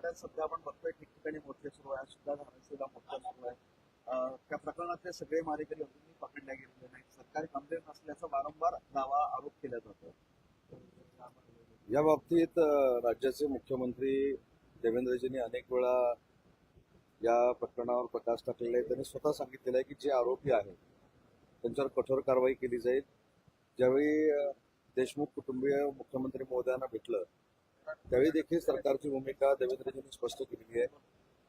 विद्यापीठात सध्या आपण बघतोय ठिकठिकाणी मोर्चे सुरू आहे सुद्धा धाराशिवला मोर्चा सुरू आहे त्या प्रकरणातले सगळे मारेकरी अजूनही पकडल्या गेलेले नाहीत. सरकारी गंभीर नसल्याचा वारंवार दावा आरोप केला जातो. या बाबतीत राज्याचे मुख्यमंत्री देवेंद्रजींनी अनेक वेळा या प्रकरणावर प्रकाश टाकलेला आहे. त्यांनी स्वतः सांगितलेलं आहे की जे आरोपी आहेत त्यांच्यावर कठोर कारवाई केली जाईल. ज्यावेळी देशमुख कुटुंबीय मुख्यमंत्री महोदयांना भेटलं त्यावेळी देखील सरकारची भूमिका देवेंद्रजींनी स्पष्ट केलेली आहे.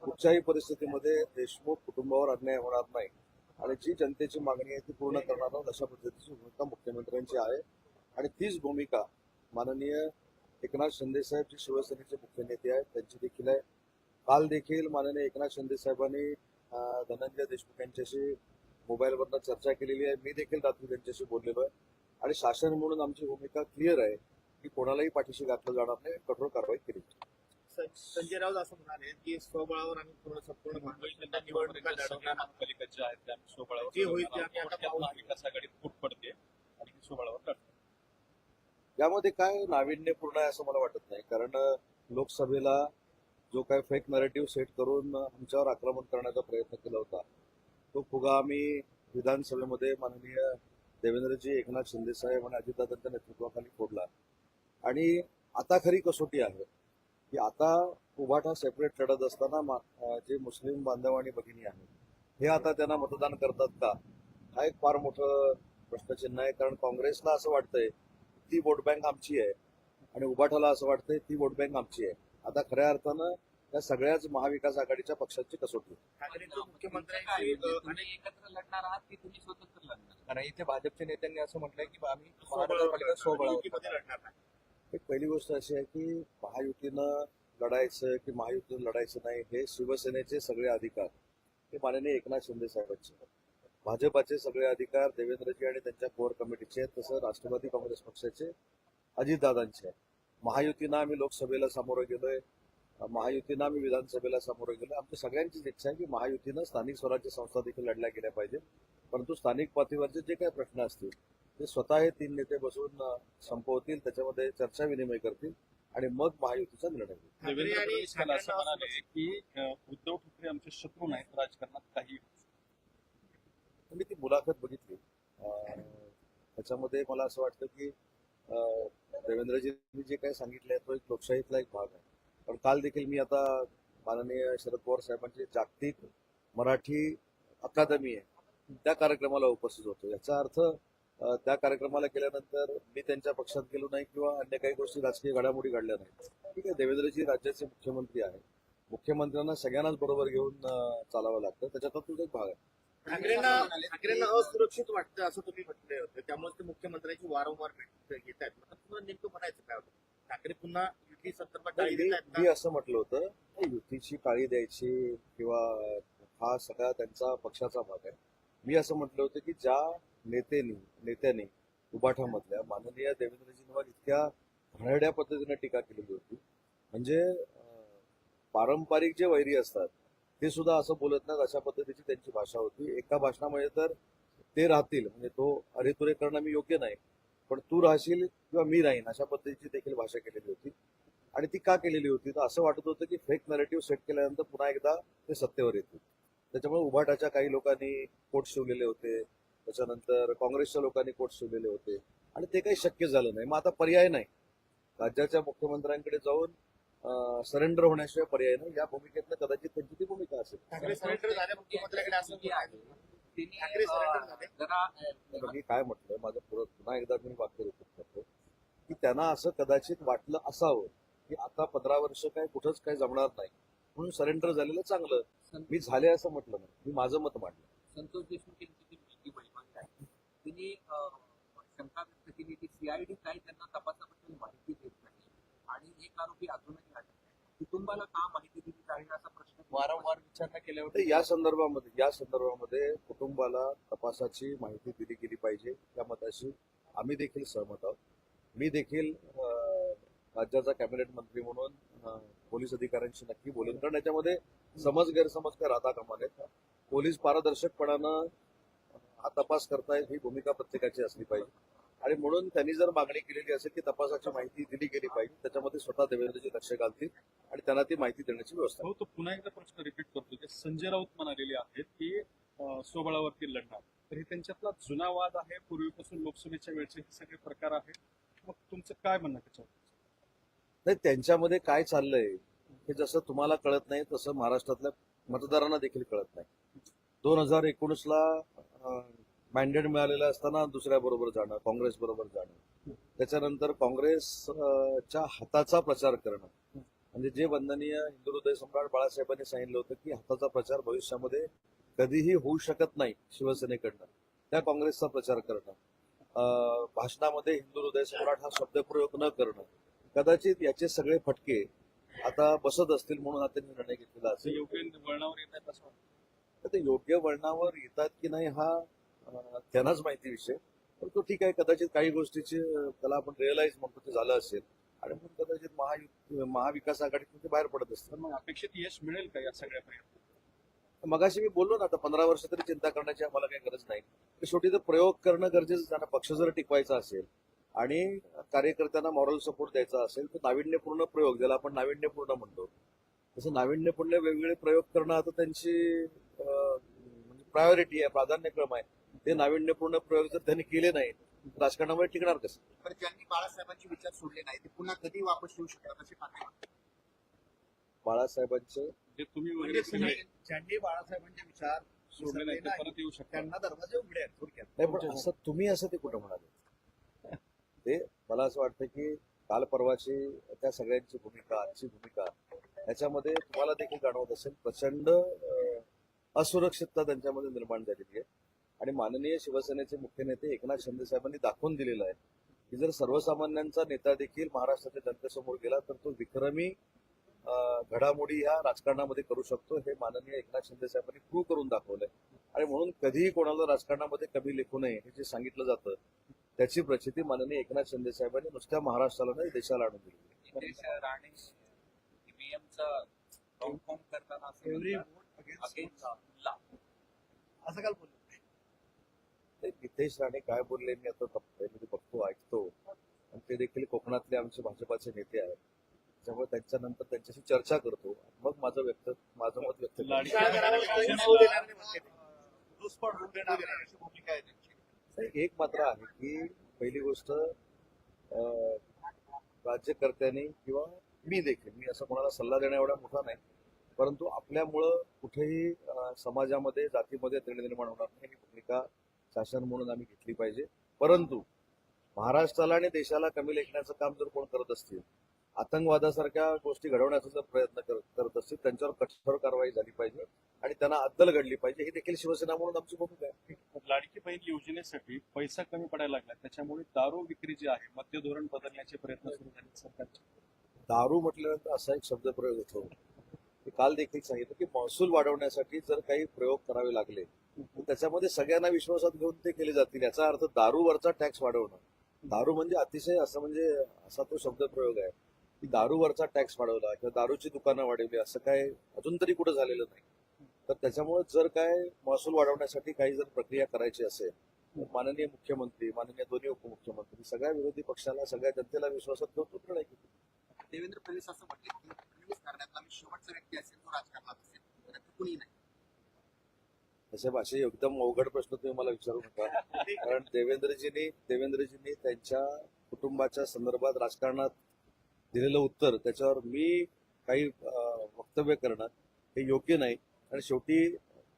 कुठच्याही परिस्थितीमध्ये देशमुख कुटुंबावर अन्याय होणार नाही. आणि जी जनतेची मागणी आहे ती पूर्ण करणार आहोत अशा पद्धतीची भूमिका मुख्यमंत्र्यांची आहे. आणि तीच भूमिका माननीय एकनाथ शिंदे साहेब जे शिवसेनेचे मुख्य नेते आहेत त्यांची देखील आहे. काल देखील माननीय एकनाथ शिंदे साहेबांनी धनंजय देशमुख यांच्याशी मोबाईलवरनं चर्चा केलेली आहे. मी देखील रात्री त्यांच्याशी बोललेलो आहे. आणि शासन म्हणून आमची भूमिका क्लिअर आहे. की कोणालाही पाठीशी घातलं जाणार नाही कठोर कारवाई केली संजय राऊत असं म्हणाले की स्वबळावर आम्ही पूर्ण संपूर्ण महाराष्ट्राच्या निवडणुका लढवणार आहोत. महापालिकेच्या आहेत त्या स्वबळावर जे होईल ते आम्ही आता. महाविकास आघाडीत फूट पडते आणि स्वबळावर लढणार. यामध्ये काय नाविन्यपूर्ण आहे असं मला वाटत नाही कारण लोकसभेला जो काय फेक नरेटिव्ह सेट करून आमच्यावर आक्रमण करण्याचा प्रयत्न केला होता तो फुगा आम्ही विधानसभेमध्ये माननीय देवेंद्रजी एकनाथ शिंदे साहेब आणि अजितदादांच्या नेतृत्वाखाली फोडला आणि आता खरी कसोटी आहे की आता उभाटा सेपरेट लढत असताना जे मुस्लिम बांधव आणि भगिनी आहेत हे आता त्यांना मतदान करतात का? हा एक फार मोठं प्रश्नचिन्ह आहे. कारण काँग्रेसला असं वाटतंय ती वोट बँक आमची आहे आणि उबाठाला असं वाटतंय ती वोट बँक आमची आहे. आता खऱ्या अर्थानं या सगळ्याच महाविकास आघाडीच्या पक्षांची कसोटी मुख्यमंत्र्यांची अ, तुम्ही एकत्र लढणार आहात की तुम्ही स्वतंत्र लढणार? कारण इथे भाजपच्या नेत्यांनी असं म्हटलंय की आम्ही लढणार, एक पहिली गोष्ट अशी आहे की महायुतीनं लढायचं की महायुतीनं लढायचं नाही हे शिवसेनेचे सगळे अधिकार हे माननीय एकनाथ शिंदे साहेबांचे. भाजपाचे सगळे अधिकार देवेंद्रजी आणि त्यांच्या कोर कमिटीचे आहेत तसं राष्ट्रवादी काँग्रेस पक्षाचे अजितदादांचे आहेत. महायुतीनं आम्ही लोकसभेला सामोरं गेलोय महायुतीनं आम्ही विधानसभेला सामोरं गेलोय. आमची सगळ्यांचीच इच्छा आहे की महायुतीनं स्थानिक स्वराज्य संस्था देखील लढल्या गेल्या पाहिजे परंतु स्थानिक पातळीवरचे जे काही प्रश्न असतील ते स्वतः हे तीन नेते बसून संपवतील त्याच्यामध्ये चर्चा विनिमय करतील आणि मग महायुतीचा निर्णय काल असं म्हणाले की उद्धव ठाकरे आमचे शत्रू नाहीत राजकारणात काही मी ती मुलाखत बघितली. अं, त्याच्यामध्ये मला असं वाटतं की अं, देवेंद्रजींनी जे काही सांगितलंय तो एक लोकशाहीतला एक भाग आहे. पण काल देखील मी आता माननीय शरद पवार साहेबांची जागतिक मराठी अकादमी आहे त्या कार्यक्रमाला उपस्थित होतो. याचा अर्थ त्या कार्यक्रमाला गेल्यानंतर मी त्यांच्या पक्षात गेलो नाही किंवा अन्य काही गोष्टी राजकीय घडामोडी घडल्या नाही ठीक आहे देवेंद्रजी राज्याचे मुख्यमंत्री आहे मुख्यमंत्र्यांना सगळ्यांनाच बरोबर घेऊन चालावं लागतं. त्याच्यातला तो एक भाग आहे. ठाकरेंना ठाकरेंना असुरक्षित वाटतं असं तुम्ही म्हटले होते. त्यामुळे ते मुख्यमंत्र्यांची वारंवार भेट घेत आहेत तुम्हाला नेमकं म्हणायचं काय होतं? ठाकरे पुन्हा युती संदर्भात मी आहेत? असं म्हटलं होतं युतीची टाळी द्यायची किंवा हा सगळा त्यांचा पक्षाचा भाग आहे. मी असं म्हटलं होतं की ज्या नेत्यांनी नेत्यांनी उबाठामधल्या माननीय देवेंद्रजींवर इतक्या घाणेरड्या पद्धतीने टीका केलेली होती. म्हणजे पारंपरिक जे वैरी असतात ते सुद्धा असं बोलत नाहीत अशा पद्धतीची त्यांची भाषा होती. एका भाषणामध्ये तर ते राहतील म्हणजे तो अरे तुरे करणं मी योग्य नाही पण तू राहशील किंवा मी राहीन अशा पद्धतीची देखील भाषा केलेली होती. आणि ती का केलेली होती? तर असं वाटत होतं की फेक नरेटिव्ह सेट केल्यानंतर पुन्हा एकदा ते सत्तेवर येतील. त्याच्यामुळे उभाटाच्या काही लोकांनी कोट शिवलेले होते. त्याच्यानंतर काँग्रेसच्या लोकांनी कोट शिवलेले होते. आणि ते काही शक्य झालं नाही. मग आता पर्याय नाही. राज्याच्या मुख्यमंत्र्यांकडे जाऊन सरेंडर होण्याशिवाय पर्याय नाही. या भूमिकेतनं कदाचित त्यांची ती भूमिका असेल. मी काय म्हटलं माझं पुरं पुन्हा एकदा मी वाक्य रिपीट करतो की त्यांना असं कदाचित वाटलं असावं की आता पंधरा वर्ष काय कुठंच काय जमणार नाही. म्हणून सरेंडर झालेलं चांगलं. मी झाले असं म्हटलं नाही. मी माझं मत मांडलं. संतोष देशमुख यांची जी मुलगी वैभवी आहे तिने अं, शंका व्यक्त केली की सीआयडी काय त्यांना तपासाबद्दल माहिती देत नाही. आणि एक आरोपी अजूनही अटक आहे कुटुंबाला का माहिती दिली जाईल असा प्रश्न वारंवार विचारणा केल्यावर या संदर्भामध्ये या संदर्भामध्ये कुटुंबाला तपासाची माहिती दिली गेली पाहिजे. या मताशी आम्ही देखील सहमत आहोत. मी देखील राज्याचा कॅबिनेट मंत्री म्हणून पोलीस अधिकाऱ्यांशी नक्की बोलेन. कारण याच्यामध्ये समज गैरसमज काय राहता कामा नयेत पोलीस पारदर्शकपणानं हा तपास करतायत ही भूमिका प्रत्येकाची असली पाहिजे. आणि म्हणून त्यांनी जर मागणी केलेली असेल की तपासाची माहिती दिली गेली पाहिजे त्याच्यामध्ये स्वतः देवेंद्रजी लक्ष घालतील आणि त्यांना ती माहिती देण्याची व्यवस्था हो तो पुन्हा एकदा प्रश्न रिपीट करतो जे संजय राऊत म्हणालेले आहेत की स्वबळावरती लढणार. तर हे त्यांच्यातला जुना वाद आहे पूर्वीपासून लोकसभेच्या वेळचे हे सगळे प्रकार आहेत. मग तुमचं काय म्हणणं त्याच्यावर? नाही त्यांच्यामध्ये काय चाललंय हे जसं तुम्हाला कळत नाही तसं महाराष्ट्रातल्या मतदारांना देखील कळत नाही. दोन हजार एकोणीसला मॅन्डेट मिळालेलं असताना दुसऱ्या बरोबर जाणं काँग्रेस बरोबर जाणं. त्याच्यानंतर काँग्रेसच्या हाताचा प्रचार करणं. म्हणजे जे वंदनीय हिंदू हृदय सम्राट बाळासाहेबांनी सांगितलं होतं की हाताचा प्रचार भविष्यामध्ये कधीही होऊ शकत नाही शिवसेनेकडनं. त्या काँग्रेसचा प्रचार करणं. भाषणामध्ये हिंदू हृदय सम्राट हा शब्दप्रयोग न करणं. कदाचित याचे सगळे फटके आता बसत असतील म्हणून आता निर्णय घेतलेला असेल. योग्य वळणावर येत असं ते योग्य वळणावर येतात की नाही हा त्यांनाच माहिती विषय. पण तो ठीक आहे कदाचित काही गोष्टीचे त्याला आपण रिअलाइज म्हणतो ते झालं असेल. आणि म्हणून कदाचित महायु महाविकास आघाडीतून ते बाहेर पडत असतील. तर मग अपेक्षित यश मिळेल का या सगळ्या प्रयत्न मगाशी मी बोललो ना आता पंधरा वर्ष तरी चिंता करण्याची आम्हाला काही गरज नाही. तर शेवटी तर प्रयोग करणं गरजेचं त्यांना पक्ष जर टिकवायचा असेल आणि कार्यकर्त्यांना मॉरल सपोर्ट द्यायचा असेल तर नाविन्यपूर्ण प्रयोग ज्याला आपण नाविन्यपूर्ण म्हणतो तसं नाविन्यपूर्ण वेगवेगळे प्रयोग करणं आता त्यांची म्हणजे प्रायोरिटी आहे प्राधान्यक्रम आहे. ते नाविन्यपूर्ण प्रयोग जर त्यांनी केले नाही राजकारणामध्ये टिकणार कसं? पण ज्यांनी बाळासाहेबांचे विचार सोडले नाही ते पुन्हा कधी वापस येऊ शकतात असे. बाळासाहेबांचे जे तुम्ही म्हणजे वगैरे तुम्ही सगळे ज्यांनी बाळासाहेबांचे विचार सोडले नाही ते परत येऊ शकतात. त्यांना दरवाजे उघडे आहेत थोडक्यात. नाही पण असं तुम्ही असं ते कुठं म्हणाले? ते मला असं वाटतं की काल परवाची त्या सगळ्यांची भूमिका आजची भूमिका याच्यामध्ये तुम्हाला देखील जाणवत असेल प्रचंड असुरक्षितता त्यांच्यामध्ये निर्माण झालेली आहे. आणि माननीय शिवसेनेचे मुख्य नेते एकनाथ शिंदे साहेबांनी दाखवून दिलेलं आहे की जर सर्वसामान्यांचा नेता देखील महाराष्ट्राच्या जनतेसमोर गेला तर तो विक्रमी घडामोडी ह्या राजकारणामध्ये करू शकतो हे माननीय एकनाथ शिंदे साहेबांनी प्रूव्ह करून दाखवलंय. आणि म्हणून कधीही कोणाला राजकारणामध्ये कमी लेखू नये हे जे सांगितलं जातं त्याची प्रचिती माननीय एकनाथ शिंदे साहेबांनी नुसत्या महाराष्ट्राला नाही देशाला आणून दिली. करताना असं काल नितेश राणे काय बोलले मी आता पहिल्यांदा बघतो ऐकतो. आणि ते देखील कोकणातले आमचे भाजपाचे नेते आहेत. त्याच्यामुळे त्यांच्यानंतर त्यांच्याशी चर्चा करतो. मग माझं व्यक्त माझं मत व्यक्त नाही एक मात्र आहे की पहिली गोष्ट अं, राज्यकर्त्यांनी किंवा मी देखील मी असं कोणाला सल्ला देणं एवढा मोठा नाही. परंतु आपल्यामुळं कुठेही समाजामध्ये जातीमध्ये निर्माण होणार नाही ही भूमिका शासन म्हणून आम्ही घेतली पाहिजे. परंतु महाराष्ट्राला आणि देशाला कमी लेखण्याचं काम जर कोण करत असतील आतंकवादासारख्या गोष्टी घडवण्याचा जर प्रयत्न कर- करत असतील त्यांच्यावर कठोर कारवाई झाली पाहिजे आणि त्यांना अद्दल घडली पाहिजे ही देखील शिवसेना म्हणून आमची भूमिका आहे. लाडकी बहीण योजनेसाठी पैसा कमी पडायला लागला. त्याच्यामुळे दारू विक्री जी आहे मद्य धोरण बदलण्याचे प्रयत्न सुरू झाले सरकारचे. दारू म्हटल्यानंतर असा एक शब्दप्रयोग होतो. मी काल देखील सांगितलं की महसूल वाढवण्यासाठी जर काही प्रयोग करावे लागले त्याच्यामध्ये सगळ्यांना विश्वासात घेऊन ते केले जातील याचा अर्थ दारूवरचा टॅक्स वाढवणं. दारू म्हणजे अतिशय असं म्हणजे असा तो शब्द प्रयोग आहे की दारूवरचा टॅक्स वाढवला किंवा दारूची दुकानं वाढवली असं काय अजून तरी कुठं झालेलं नाही. तर त्याच्यामुळे जर काय महसूल वाढवण्यासाठी काही जर प्रक्रिया करायची असेल तर माननीय मुख्यमंत्री माननीय दोन्ही उपमुख्यमंत्री सगळ्या विरोधी पक्षाला सगळ्या जनतेला विश्वासात घेऊन तो निर्णय देवेंद्र फडणवीस असं म्हटले की शेवटचा व्यक्ती असेल तो राजकारणात असेल कुणी नाही. असे भाषे एकदम अवघड प्रश्न तुम्ही मला विचारू नका. कारण देवेंद्रजींनी देवेंद्रजींनी त्यांच्या कुटुंबाच्या संदर्भात राजकारणात दिलेलं उत्तर त्याच्यावर मी काही वक्तव्य करणं हे योग्य नाही. आणि शेवटी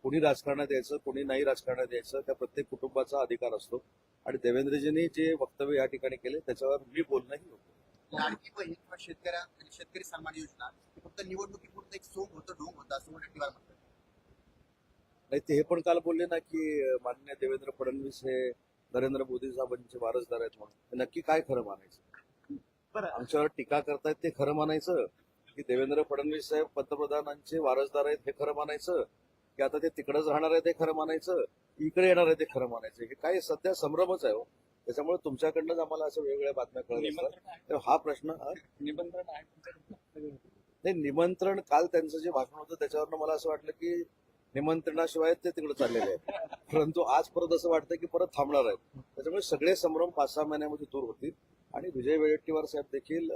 कोणी राजकारणात यायचं कोणी नाही राजकारणात यायचं त्या प्रत्येक कुटुंबाचा अधिकार असतो. आणि देवेंद्रजींनी जे वक्तव्य या ठिकाणी केले त्याच्यावर मी बोलणं ही योग्य लाडकी बहीण किंवा शेतकऱ्या शेतकरी सन्मान योजना फक्त निवडणुकीपुरतं एक सोंग होतं ढोंग होता असं म्हणतात. नाही ते हे पण काल बोलले ना की अं, माननीय देवेंद्र फडणवीस हे नरेंद्र मोदी साहेबांचे वारसदार आहेत म्हणून. नक्की काय खरं मानायचं? बरं. आमच्यावर टीका करतायत ते खरं मानायचं? की देवेंद्र फडणवीस साहेब पंतप्रधानांचे वारसदार आहेत हे खरं मानायचं? की आता ते तिकडेच राहणार आहे ते खरं मानायचं? इकडे येणार आहे ते खरं मानायचं? हे काय सध्या संभ्रमच आहे हो. त्याच्यामुळे तुमच्याकडनंच आम्हाला असं वेगवेगळ्या बातम्या कळत तर हा प्रश्न निमंत्रण आहे नाही निमंत्रण काल त्यांचं जे भाषण होतं त्याच्यावरनं मला असं वाटलं की निमंत्रणाशिवाय ते तिकडे चाललेले आहेत. परंतु आज परत असं वाटतं की परत थांबणार आहेत. त्याच्यामुळे सगळे संभ्रम पाच सहा महिन्यामध्ये दूर होतील. आणि विजय वडेट्टीवार साहेब देखील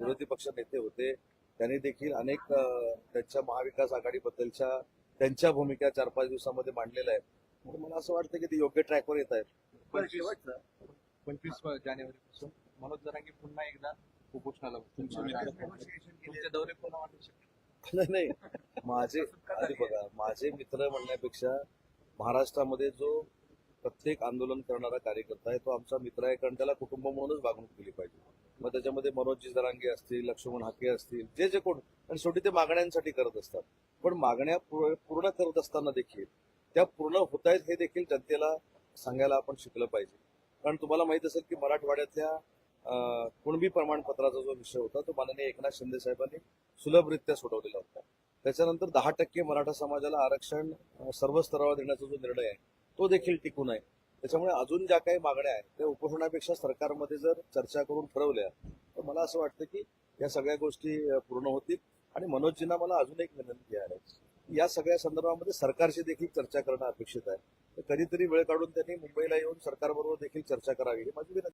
विरोधी पक्ष नेते होते. त्यांनी देखील अनेक त्यांच्या महाविकास आघाडीबद्दलच्या त्यांच्या भूमिका चार पाच दिवसामध्ये मांडलेल्या आहेत. म्हणून मला असं वाटतं की ते योग्य ट्रॅकवर येत आहेत. पंचवीस जानेवारीपासून. मनोज जरांगे पुन्हा एकदा उपोषणाला तुमचे दौरे पुन्हा वाटू शकतात नाही नाही. माझे आधी बघा माझे मित्र म्हणण्यापेक्षा महाराष्ट्रामध्ये जो प्रत्येक आंदोलन करणारा कार्यकर्ता आहे तो आमचा मित्र आहे कारण त्याला कुटुंब म्हणूनच वागणूक दिली पाहिजे. मग त्याच्यामध्ये मनोजी जरांगे असतील लक्ष्मण हाके असतील जे जे कोण आणि शेवटी ते मागण्यांसाठी करत असतात. पण मागण्या पूर्ण करत असताना देखील त्या पूर्ण होत आहेत हे देखील जनतेला सांगायला आपण शिकलं पाहिजे. कारण तुम्हाला माहीत असेल की मराठवाड्यातल्या कुणबी प्रमाणपत्राचा जो विषय होता तो माननीय एकनाथ शिंदे साहेबांनी सुलभरित्या सोडवलेला होता. त्याच्यानंतर दहा टक्के मराठा समाजाला आरक्षण सर्व स्तरावर देण्याचा जो निर्णय आहे तो देखील टिकून आहे. त्याच्यामुळे अजून ज्या काही मागण्या आहेत त्या उपोषणापेक्षा सरकारमध्ये जर चर्चा करून ठरवल्या तर मला असं वाटतं की या सगळ्या गोष्टी पूर्ण होतील. आणि मनोजजींना मला अजून एक विनंती आहे. या सगळ्या संदर्भामध्ये सरकारशी देखील चर्चा करणं अपेक्षित आहे. तर कधीतरी वेळ काढून त्यांनी मुंबईला येऊन सरकारबरोबर देखील चर्चा करावी ही माझी विनंती